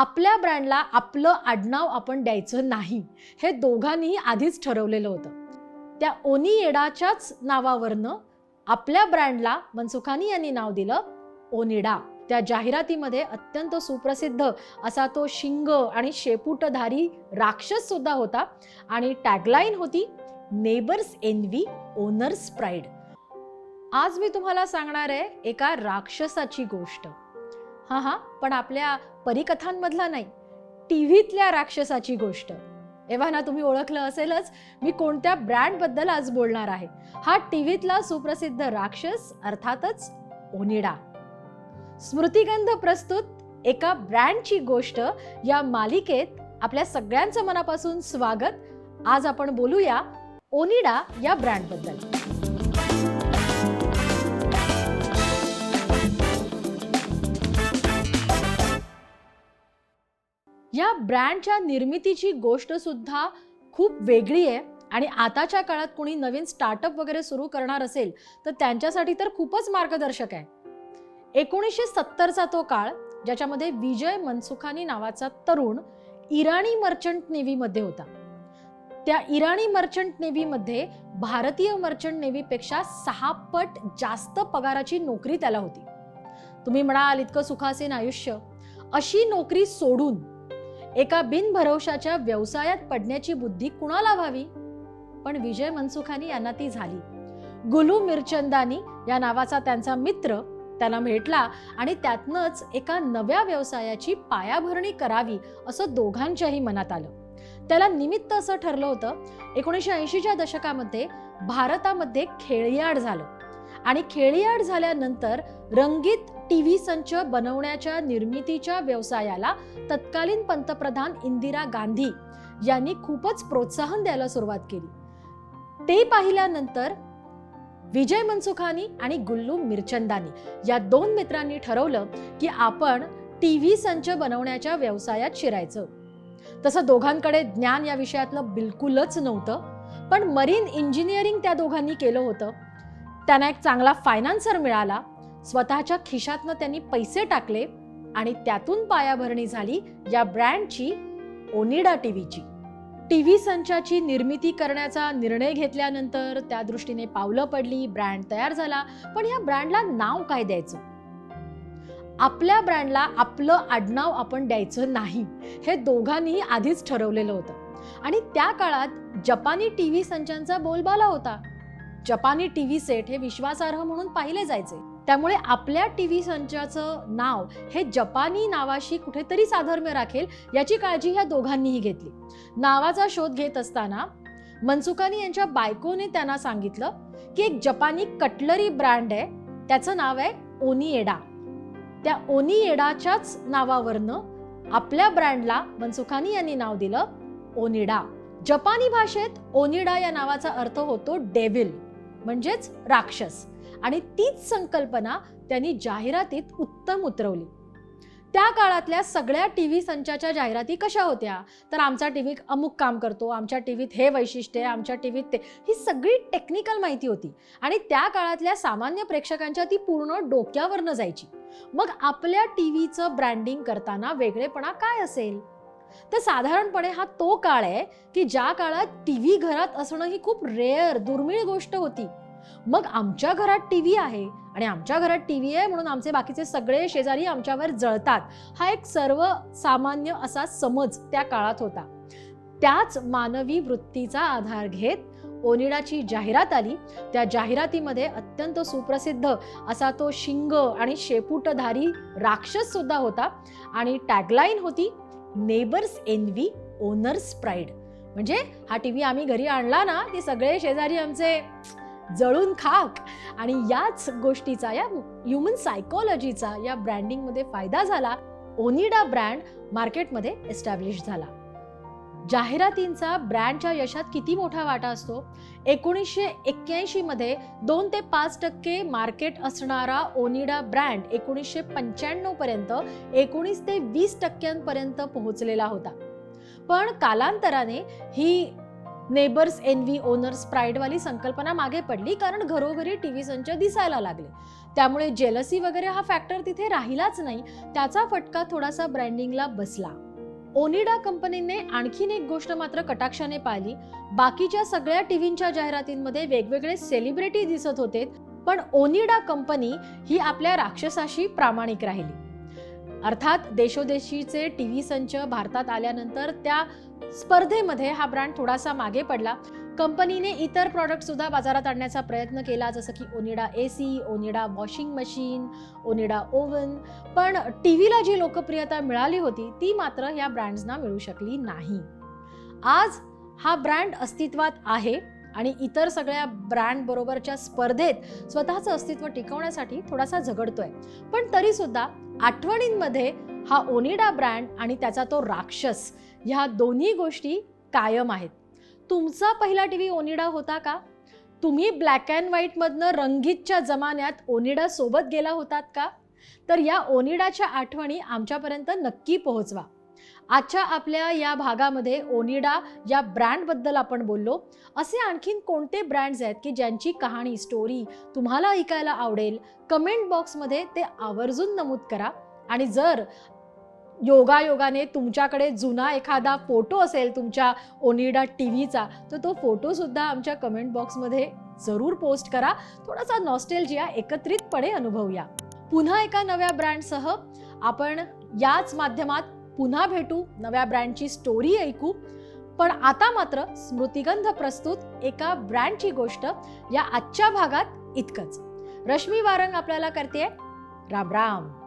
आपल्या ब्रँडला आपलं आडनाव आपण द्यायचं नाही. हे दोघांनीही आधीच ठरवलेलं होतं. त्या ओनी येडाच्याच नावावरनं आपल्या ब्रँडला मनसुखानी यांनी नाव दिलं ओनिडा. त्या जाहिरातीमध्ये अत्यंत सुप्रसिद्ध असा तो शिंग आणि शेपूटधारी राक्षस सुद्धा होता आणि टॅगलाईन होती नेबर्स एनवी ओनर्स प्राईड. आज मी तुम्हाला सांगणार आहे एका राक्षसाची गोष्ट. हां हां पण आपल्या परिकथांमधला नाही. टी व्हीतल्या राक्षसाची गोष्ट. एव्हा तुम्ही ओळखलं असेलच मी कोणत्या ब्रँडबद्दल आज बोलणार आहे. हा टी व्हीतला सुप्रसिद्ध राक्षस अर्थातच ओनिडा. स्मृतिगंध प्रस्तुत एका ब्रँडची गोष्ट या मालिकेत आपल्या सगळ्यांचं मनापासून स्वागत. आज आपण बोलूया ओनिडा या ब्रँडबद्दल. या ब्रँडच्या निर्मितीची गोष्ट सुद्धा खूप वेगळी आहे. आणि आताच्या काळात कोणी नवीन स्टार्टअप वगैरे सुरू करणार असेल तर त्यांच्यासाठी तर खूपच मार्गदर्शक आहे. एकोणीसशे सत्तरचा तो काळ ज्याच्यामध्ये विजय मनसुखानी नावाचा तरुण इराणी मर्चंट नेव्हीमध्ये होता. त्या इराणी मर्चंट नेव्हीमध्ये भारतीय मर्चंट नेव्हीपेक्षा सहा पट जास्त पगाराची नोकरी त्याला होती. तुम्ही म्हणाल इतकं सुखासीन आयुष्य. अशी नोकरी सोडून एका बिनभरवशाच्या व्यवसायात पडण्याची बुद्धी कुणाला व्हावी? पण विजय मनसुखानी यांना ती झाली. गुलू मिरचंदानी या नावाचा त्यांचा मित्र त्याला भेटला आणि त्यातनंच एका नव्या व्यवसायाची पायाभरणी करावी असं दोघांच्याही मनात आलं. त्याला निमित्त असं ठरलं होतं एकोणीसशे ऐंशीच्या दशकामध्ये भारतामध्ये खेळियाड झालं. आणि खेळियाड झाल्यानंतर रंगीत टी व्ही संच बनवण्याच्या निर्मितीच्या व्यवसायाला तत्कालीन पंतप्रधान इंदिरा गांधी यांनी खूपच प्रोत्साहन द्यायला सुरुवात केली. ते पाहिल्यानंतर विजय मनसुखानी आणि गुल्लू मिरचंदानी या दोन मित्रांनी ठरवलं की आपण टी व्ही संच बनवण्याच्या व्यवसायात शिरायचं. तसं दोघांकडे ज्ञान या विषयातलं बिलकुलच नव्हतं पण मरीन इंजिनिअरिंग त्या दोघांनी केलं होतं. त्यांना एक चांगला फायनान्सर मिळाला. स्वतःच्या खिशातनं त्यांनी पैसे टाकले आणि त्यातून पायाभरणी झाली या ब्रँडची ओनिडा टीव्हीची. टीव्ही संचाची निर्मिती करण्याचा निर्णय घेतल्यानंतर त्या दृष्टीने पावलं पडली ब्रँड तयार झाला. पण या ब्रँडला नाव काय द्यायचं? आपल्या ब्रँडला आपलं आडनाव आपण द्यायचं नाही हे दोघांनी आधीच ठरवलेलं होतं. आणि त्या काळात जपानी टीव्ही संचांचा बोलबाला होता. जपानी टीव्ही सेट हे विश्वासार्ह म्हणून पाहिले जायचे. त्यामुळे आपल्या टीव्ही संचाचं नाव हे जपानी नावाशी कुठेतरी साधर्म्य राखेल याची काळजी ह्या दोघांनीही घेतली. नावाचा शोध घेत असताना मनसुखानी यांच्या बायकोने त्यांना सांगितलं की एक जपानी कटलरी ब्रँड आहे त्याचं नाव आहे ओनिएडा. त्या ओनिएडाच्याच नावावरनं आपल्या ब्रँडला मनसुखानी यांनी नाव दिलं ओनिडा. जपानी भाषेत ओनिडा या नावाचा अर्थ होतो डेव्हिल म्हणजेच राक्षस. आणि तीच संकल्पना त्यांनी जाहिरातीत उत्तम उतरवली. त्या काळातल्या सगळ्या टी व्ही संचाच्या जाहिराती कशा होत्या? तर आमचा टी व्ही अमुक काम करतो आमच्या टी व्हीत हे वैशिष्ट्य आहे आमच्या टी व्हीत ते ही सगळी टेक्निकल माहिती होती. आणि त्या काळातल्या सामान्य प्रेक्षकांच्या ती पूर्ण डोक्यावरनं जायची. मग आपल्या टी व्हीचं ब्रँडिंग करताना वेगळेपणा काय असेल? तर साधारणपणे हा तो काळ आहे की ज्या काळात टी व्ही घरात असणं ही खूप रेअर दुर्मिळ गोष्ट होती. मग आमच्या घरात टी व्ही आहे आणि आमच्या घरात टी व्ही आहे म्हणून आमचे बाकीचे सगळे शेजारी आमच्यावर जळतात. हा एक सर्वसामान्य असा समज त्या काळात होता. त्याच मानवी वृत्तीचा आधार घेत ओनिडाची जाहिरात आली. त्या जाहिरातीमध्ये अत्यंत सुप्रसिद्ध असा तो शिंग आणि शेपूटधारी राक्षस सुद्धा होता आणि टॅगलाईन होती नेबर्स एनवी ओनर्स प्राईड म्हणजे हा टी व्ही आम्ही घरी आणला ना की सगळे शेजारी आमचे जळून खाक. आणि याच गोष्टीचा या ह्युमन सायकोलॉजीचा या ब्रँडिंगमध्ये फायदा झाला. ओनिडा ब्रँड मार्केटमध्ये एस्टॅब्लिश झाला. जाहिरातींचा ब्रँडच्या यशात किती मोठा वाटा असतो? एकोणीसशे एक्क्याऐंशीमध्ये दोन ते पाच टक्के मार्केट असणारा ओनिडा ब्रँड एकोणीसशे पंच्याण्णवपर्यंत एकोणीस ते वीस टक्क्यांपर्यंत पोहोचलेला होता. पण कालांतराने ही नेबर्स एन व्ही ओनर्स प्राईडवाली संकल्पना मागे पडली कारण घरोघरी टी व्ही संच दिसायला लागले. त्यामुळे जेलसी वगैरे हा फॅक्टर तिथे राहिलाच नाही त्याचा फटका थोडासा ब्रँडिंगला बसला. ओनिडा कंपनीने आणखीन एक गोष्ट मात्र कटाक्षाने पाहिली. बाकीच्या सगळ्या टीव्हींच्या जाहिरातींमध्ये वेगवेगळे सेलिब्रिटी दिसत होते पण ओनिडा कंपनी ही आपल्या राक्षसाशी प्रामाणिक राहिली. अर्थात देशोदेशीचे टी व्ही संच भारतात आल्यानंतर त्या स्पर्धेमध्ये हा ब्रँड थोडासा मागे पडला. कंपनीने इतर प्रॉडक्ट सुद्धा बाजारात आणण्याचा प्रयत्न केला जसं की Onida A C Onida washing machine Onida oven पण टी व्हीला जी लोकप्रियता मिळाली होती ती मात्र ह्या ब्रँड्सना मिळू शकली नाही. आज हा ब्रँड अस्तित्वात आहे. आणि इतर सगळ्या ब्रँड बरोबरच्या स्पर्धेत स्वतःचं अस्तित्व टिकवण्यासाठी थोडासा झगडतोय. पण तरी सुद्धा आठवणींमध्ये हा ओनिडा ब्रँड आणि त्याचा तो राक्षस ह्या दोन्ही गोष्टी कायम आहेत. तुमचा पहिला टी व्ही ओनिडा होता का? तुम्ही ब्लॅक अँड व्हाईटमधनं रंगीतच्या जमान्यात ओनिडा सोबत गेला होतात का? तर या ओनिडाच्या आठवणी आमच्यापर्यंत नक्की पोहोचवा. आजच्या आपल्या या भागामध्ये ओनिडा या ब्रँडबद्दल आपण बोललो. असे आणखीन कोणते ब्रँड्स आहेत की ज्यांची कहाणी स्टोरी तुम्हाला ऐकायला आवडेल? कमेंट बॉक्समध्ये ते आवर्जून नमूद करा. आणि जर योगायोगाने तुमच्याकडे जुना एखादा फोटो असेल तुमच्या ओनिडा टी व्हीचा तर तो फोटोसुद्धा आमच्या कमेंट बॉक्समध्ये जरूर पोस्ट करा. थोडासा नॉस्टेलजिया एकत्रितपणे अनुभवूया. पुन्हा एका नव्या ब्रँडसह आपण याच माध्यमात पुन्हा भेटू नव्या ब्रँडची स्टोरी ऐकू. पण आता मात्र स्मृतिगंध प्रस्तुत एका ब्रँडची गोष्ट या आजच्या भागात इतकंच. रश्मी वारंग आपल्याला करते राम राम.